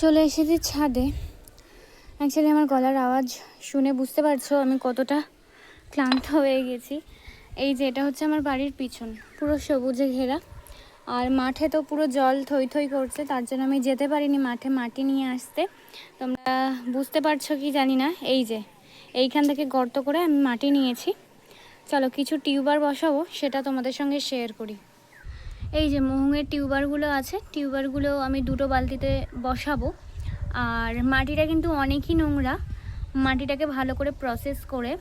চলে এসেছি ছাদে। অ্যাকচুয়ালি আমার গলার আওয়াজ শুনে বুঝতে পারছ আমি কতটা ক্লান্ত হয়ে গেছি। এই যে এটা হচ্ছে আমার বাড়ির পিছন, পুরো সবুজে ঘেরা। আর মাঠে তো পুরো জল থই থই করছে, তার জন্য আমি যেতে পারিনি মাঠে মাটি নিয়ে আসতে। তোমরা বুঝতে পারছ কি জানি না? এই যে, এইখান থেকে গর্ত করে আমি মাটি নিয়েছি। চলো কিছু টিউবার বসাবো, সেটা তোমাদের সঙ্গে শেয়ার করি। এই যে মোহঙের টিউবারগুলো আছে, টিউবারগুলো আমি দুটো বালতিতে বসাবো। আর মাটিটা কিন্তু অনেকই নোংরা। মাটিটাকে ভালো করে প্রসেস করে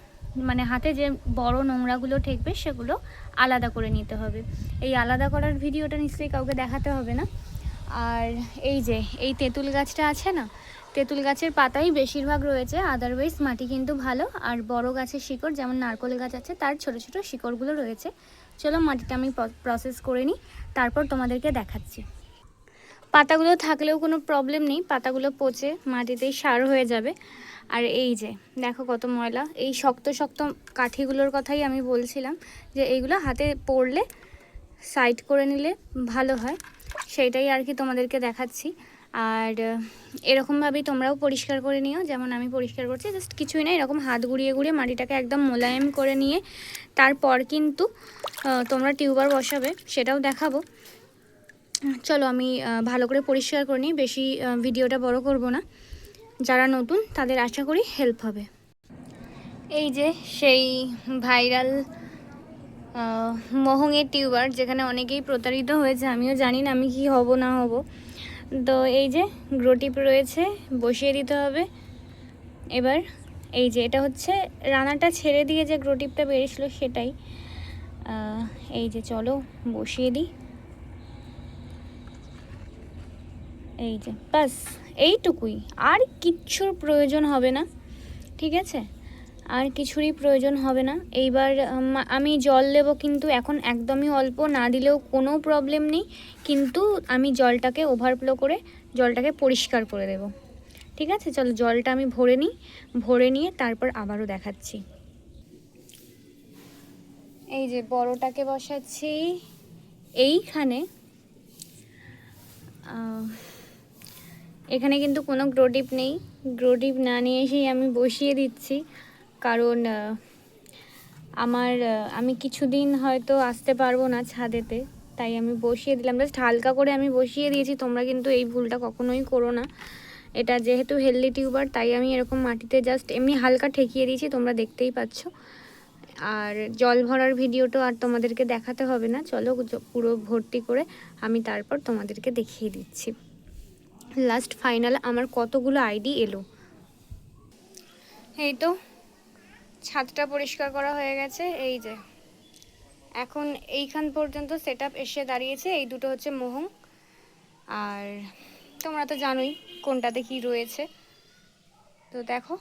মানে হাতে যে বড় নোংরাগুলো ঠেকবে সেগুলো আলাদা করে নিতে হবে। এই আলাদা করার ভিডিওটা নিশ্চয়ই কাউকে দেখাতে হবে না। আর এই যে, এই তেঁতুল গাছটা আছে না? তেঁতুল গাছের পাতাই বেশিরভাগ রয়েছে আদারওয়াইজ মাটি কিন্তু ভালো। আর বড় গাছের শিকড়, যেমন নারকোল গাছ আছে, তার ছোট ছোট শিকড়গুলো রয়েছে। চলো মাটিটা আমি প্রসেস করে নিই, তারপর তোমাদেরকে দেখাচ্ছি। পাতাগুলো থাকলেও কোনো প্রবলেম নেই, পাতাগুলো পচে মাটিতেই সার হয়ে যাবে। আর এই যে, দেখো কত ময়লা। এই শক্ত শক্ত কাঠিগুলোর কথাই আমি বলছিলাম যে, এইগুলো হাতে পড়লে সাইড করে নিলে ভালো হয়। সেইটাই আর কি তোমাদেরকে দেখাচ্ছি। আর এরকমভাবেই তোমরাও পরিষ্কার করে নিও। যেমন আমি পরিষ্কার করছি, জাস্ট কিছুই না, এরকম হাত গুঁড়িয়ে গুঁড়িয়ে মাটিটাকে একদম মোলায়েম করে নিয়ে তারপর কিন্তু তোমরা টিউবার বসাবে, সেটাও দেখাবো। চলো আমি ভালো করে পরিষ্কার করে নিই, বেশি ভিডিওটা বড় করব না। যারা নতুন, তাদের আশা করি হেল্প হবে। এই যে সেই ভাইরাল মোহঙের টিউবার, যেখানে অনেকেই প্রতারিত হয়েছে, আমিও জানি না আমি কি হব, না হব। তো এই যে গ্রোটিপ রয়েছে, বসিয়ে দিতে হবে। এবার এই যে এটা হচ্ছে রানাটা ছেড়ে দিয়ে যে গ্রোটিপটা বেরিয়েছিল সেটাই। এই যে চলো বসিয়ে দিই। এই যে বাস এইটুকুই। আর কিচ্ছুর প্রয়োজন হবে না, ঠিক আছে? আর কিছুরই প্রয়োজন হবে না। এইবার আমি জল দেব কিন্তু এখন একদমই অল্প, না দিলেও কোনো প্রবলেম নেই। কিন্তু আমি জলটাকে ওভারফ্লো করে, জলটাকে পরিষ্কার করে দেব। ঠিক আছে? চলো জলটা আমি ভরে নিই। ভরে নিয়ে তারপর আবারও দেখাচ্ছি। এই যে বড়টাকে বসাচ্ছি। এইখানে এখানে কিন্তু কোনো গ্রোটিপ নেই। গ্রোটিপ না নিয়ে এসেই আমি বসিয়ে দিচ্ছি। কারণ আমার আমি কিছুদিন হয়তো আসতে পারব না ছাদেতে। তাই আমি বসিয়ে দিলাম। জাস্ট হালকা করে আমি বসিয়ে দিয়েছি। তোমরা কিন্তু এই ভুলটা কখনোই করো না। এটা যেহেতু হেলদি টিউবার তাই আমি এরকম মাটিতে জাস্ট এমনি হালকা ঠেকিয়ে দিয়েছি। তোমরা দেখতেই পাচ্ছ। আর জল ভরার ভিডিওটা আর তোমাদেরকে দেখাতে হবে না। চলো পুরো ভর্তি করে আমি তারপর তোমাদেরকে দেখিয়ে দিচ্ছি। লাস্ট ফাইনাল আমার কতগুলো আইডি এলো? এই তো ছাদটা পরিষ্কার করা হয়ে গেছে, এই যে। এখন এইখান পর্যন্ত সেট এসে দাঁড়িয়েছে, এই দুটো হচ্ছে মোহং। আর তোমরা তো জানোই কোনটাতে কি রয়েছে। তো দেখো।